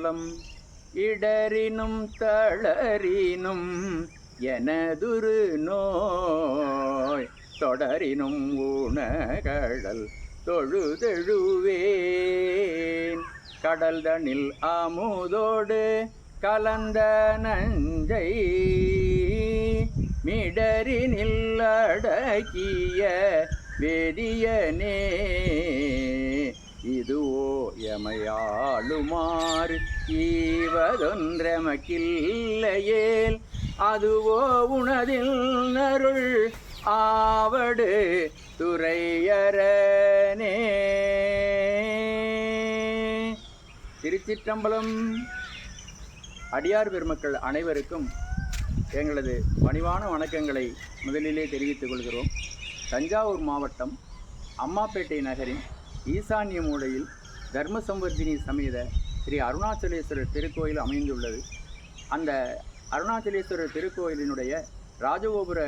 திருச்சிற்றம்பலம் இடரினும் தளரினும் எனதுரு நோய். தொடரினும் ஊனகடல் தொழுதெழுவேன். கடல் தனில் ஆமுதோடு கலந்த நஞ்சை மிடரினில் அடக்கிய வேதியனே. இதுவோ எமையாளுமாறு ஈவதொன்றமக்கில்லையேல் அதுவோ உனதில் நருள் ஆவடு துறையரனே. திருச்சிற்றம்பலம். அடியார் பெருமக்கள் அனைவருக்கும் எங்களது பணிவான வணக்கங்களை முதலிலே தெரிவித்துக் கொள்கிறோம். தஞ்சாவூர் மாவட்டம் அம்மாப்பேட்டை நகரின் ஈசான்ய மூலையில் தர்மசம்வர்தினி சமேத ஸ்ரீ அருணாச்சலேஸ்வரர் திருக்கோயில் அமைந்துள்ளது. அந்த அருணாச்சலேஸ்வரர் திருக்கோயிலினுடைய ராஜகோபுர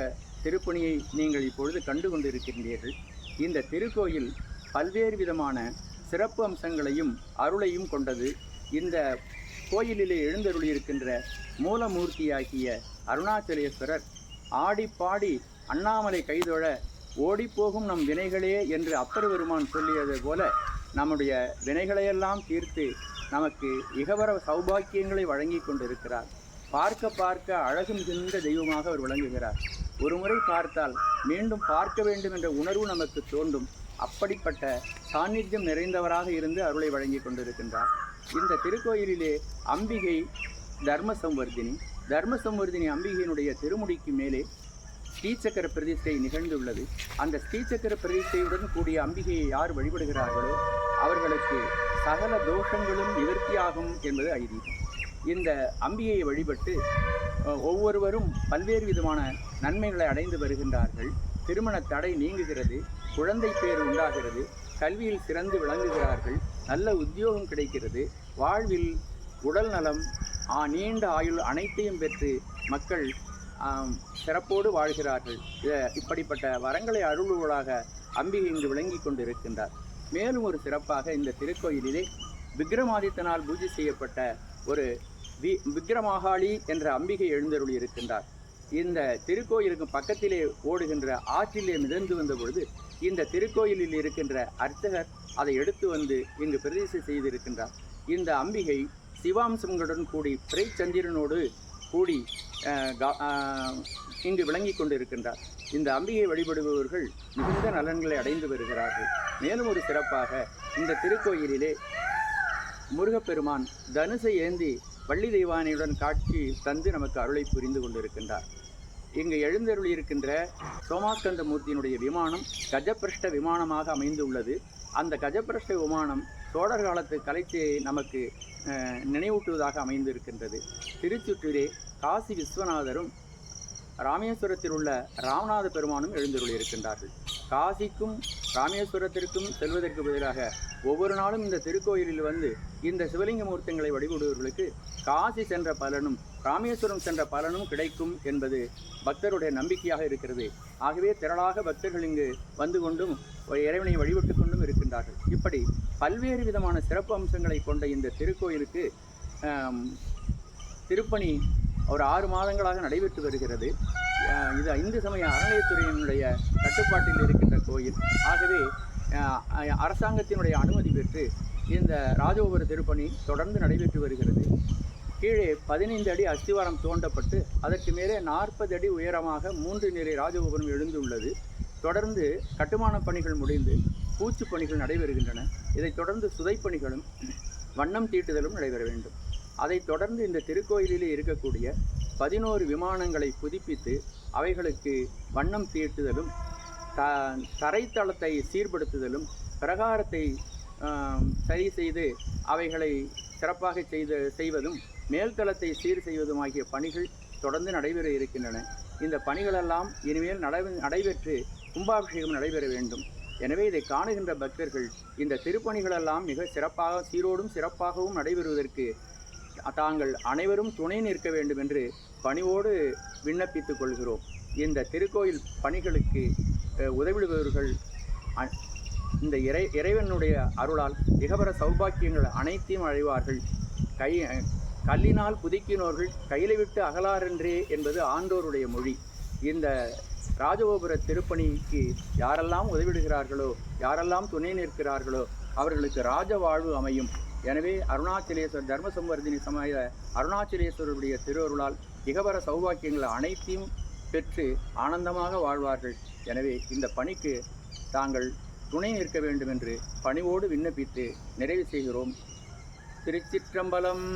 திருப்பணியை நீங்கள் இப்பொழுது கண்டு கொண்டிருக்கின்றீர்கள் இந்த திருக்கோயில் பல்வேறு விதமான சிறப்பு அம்சங்களையும் அருளையும் கொண்டது. இந்த கோயிலிலே எழுந்தருளியிருக்கின்ற மூலமூர்த்தியாகிய அருணாச்சலேஸ்வரர் ஆடிப்பாடி அண்ணாமலை கைதொழ ஓடிப்போகும் நம் வினைகளே என்று அப்பர் பெருமான் சொல்லியது போல நம்முடைய வினைகளையெல்லாம் தீர்த்து நமக்கு இகவர சௌபாக்கியங்களை வழங்கி கொண்டிருக்கிறார். பார்க்க பார்க்க அழகு மிகுந்த தெய்வமாக அவர் விளங்குகிறார். ஒரு முறை பார்த்தால் மீண்டும் பார்க்க வேண்டும் என்ற உணர்வு நமக்கு தோன்றும். அப்படிப்பட்ட சாநித்தியம் நிறைந்தவராக இருந்து அருளை வழங்கி கொண்டிருக்கின்றார். இந்த திருக்கோயிலிலே அம்பிகை தர்ம சம்வர்தினி தர்ம சம்வர்தினி அம்பிகையினுடைய திருமுடிக்கு மேலே ஸ்ரீசக்கர பிரதிஷ்டை நிகழ்ந்துள்ளது. அந்த ஸ்ரீசக்கர பிரதிஷ்டையுடன் கூடிய அம்பிகையை யார் வழிபடுகிறார்களோ அவர்களுக்கு சகல தோஷங்களும் நிவர்த்தியாகும் என்பது ஐதீகம். இந்த அம்பிகையை வழிபட்டு ஒவ்வொருவரும் பல்வேறு விதமான நன்மைகளை அடைந்து வருகின்றார்கள். திருமண தடை நீங்குகிறது குழந்தை பேர் உண்டாகிறது கல்வியில் சிறந்து விளங்குகிறார்கள் நல்ல உத்தியோகம் கிடைக்கிறது வாழ்வில் உடல் நலம் நீண்ட ஆயுள் அனைத்தையும் பெற்று மக்கள் சிறப்போடு வாழ்கிறார்கள். இப்படிப்பட்ட வரங்களை அருள்வளாக அம்பிகை இங்கு விளங்கி கொண்டிருக்கின்றார். மேலும் ஒரு சிறப்பாக இந்த திருக்கோயிலிலே விக்ரமாதித்தனால் பூஜை செய்யப்பட்ட ஒரு வி விக்ரமாகாளி என்ற அம்பிகை எழுந்தருளி இருக்கின்றார். இந்த திருக்கோயிலுக்கு பக்கத்திலே ஓடுகின்ற ஆற்றிலே மிதந்து வந்த பொழுது இந்த திருக்கோயிலில் இருக்கின்ற அர்ச்சகர் அதை எடுத்து வந்து இங்கு பிரதிஷ்டை செய்திருக்கின்றார். இந்த அம்பிகை சிவாம்சங்களுடன் கூடி பிரைச்சந்திரனோடு கூடி இங்கு விளங்கி கொண்டிருக்கின்றார். இந்த அம்பிகை வழிபடுபவர்கள் மிகுந்த நலன்களை அடைந்து வருகிறார்கள். மேலும் ஒரு சிறப்பாக இந்த திருக்கோயிலிலே முருகப்பெருமான் தனுசை ஏந்தி வள்ளி தெய்வானையுடன் காட்சி தந்து நமக்கு அருளை புரிந்து கொண்டிருக்கின்றார். இங்கு எழுந்தருளியிருக்கின்ற சோமாஸ்கந்த மூர்த்தியினுடைய விமானம் கஜப்பிரஷ்ட விமானமாக அமைந்துள்ளது. அந்த கஜப்பிரஷ்ட விமானம் சோழர் காலத்து கலைச்சியை நமக்கு நினைவூட்டுவதாக அமைந்திருக்கின்றது. திருச்சுற்றிலே காசி விஸ்வநாதரும் ராமேஸ்வரத்தில் உள்ள ராமநாத பெருமானும் எழுந்தருளியிருக்கின்றார்கள் காசிக்கும் ராமேஸ்வரத்திற்கும் செல்வதற்கு பதிலாக ஒவ்வொரு நாளும் இந்த திருக்கோயிலில் வந்து இந்த சிவலிங்க மூர்த்தங்களை வழிபடுபவர்களுக்கு காசி சென்ற பலனும் ராமேஸ்வரம் சென்ற பலனும் கிடைக்கும் என்பது பக்தருடைய நம்பிக்கையாக இருக்கிறது. ஆகவே திரளாக பக்தர்கள் இங்கு வந்து கொண்டும் ஒரு இறைவனை வழிபட்டு கொண்டும் இருக்கின்றார்கள். இப்படி பல்வேறு விதமான சிறப்பு அம்சங்களை கொண்ட இந்த திருக்கோயிலுக்கு திருப்பணி ஒரு ஆறு மாதங்களாக நடைபெற்று வருகிறது. இது இந்து சமய அறநிலையத்துறையினுடைய கட்டுப்பாட்டில் இருக்கின்ற கோயில். ஆகவே அரசாங்கத்தினுடைய அனுமதி பெற்று இந்த ராஜகோபுர திருப்பணி தொடர்ந்து நடைபெற்று வருகிறது. கீழே பதினைந்து அடி அஸ்திவாரம் தோண்டப்பட்டு அதற்கு மேலே நாற்பது அடி உயரமாக மூன்று நிலை ராஜகோபுரம் எழுந்துள்ளது. தொடர்ந்து கட்டுமான பணிகள் முடிந்து பூச்சு பணிகள் நடைபெறுகின்றன. இதைத் தொடர்ந்து சுதைப்பணிகளும் வண்ணம் தீட்டுதலும் நடைபெற வேண்டும். அதைத் தொடர்ந்து இந்த திருக்கோயிலிலே இருக்கக்கூடிய பதினோரு விமானங்களை புதுப்பித்து அவைகளுக்கு வண்ணம் தீட்டுதலும் த தரைத்தளத்தை சீர்படுத்துதலும் பிரகாரத்தை சரி செய்து அவைகளை சிறப்பாக செய்த செய்வதும் மேல்தளத்தை சீர் செய்வதும் ஆகிய பணிகள் தொடர்ந்து நடைபெற இருக்கின்றன. இந்த பணிகளெல்லாம் இனிமேல் நடை நடைபெற்று கும்பாபிஷேகம் நடைபெற வேண்டும். எனவே இதை காணுகின்ற பக்தர்கள் இந்த திருப்பணிகளெல்லாம் மிக சிறப்பாக சீரோடும் சிறப்பாகவும் நடைபெறுவதற்கு தாங்கள் அனைவரும் துணை நிற்க வேண்டும் என்று பணிவோடு விண்ணப்பித்துக் கொள்கிறோம். இந்த திருக்கோயில் பணிகளுக்கு உதவிடுபவர்கள் அ- இந்த இறை இறைவனுடைய அருளால் இகபர சௌபாக்கியங்கள் அனைத்தையும் அழைவார்கள் கை கல்லினால் புதுக்கினோர்கள் கையில விட்டு அகலாரென்றே என்பது ஆண்டோருடைய மொழி. இந்த ராஜகோபுர திருப்பணிக்கு யாரெல்லாம் உதவிடுகிறார்களோ யாரெல்லாம் துணை நிற்கிறார்களோ அவர்களுக்கு ராஜ வாழ்வு அமையும். எனவே அருணாச்சலேஸ்வர் தர்ம சம்வர்தினி சமய அருணாச்சலேஸ்வருடைய திருவருளால் இகபர சௌபாக்கியங்கள் அனைத்தையும் பெற்று ஆனந்தமாக வாழ்வார்கள். எனவே இந்த பணிக்கு தாங்கள் துணை நிற்க வேண்டும் என்று பணிவோடு விண்ணப்பித்து நிறைவு செய்கிறோம். திருச்சிற்றம்பலம்.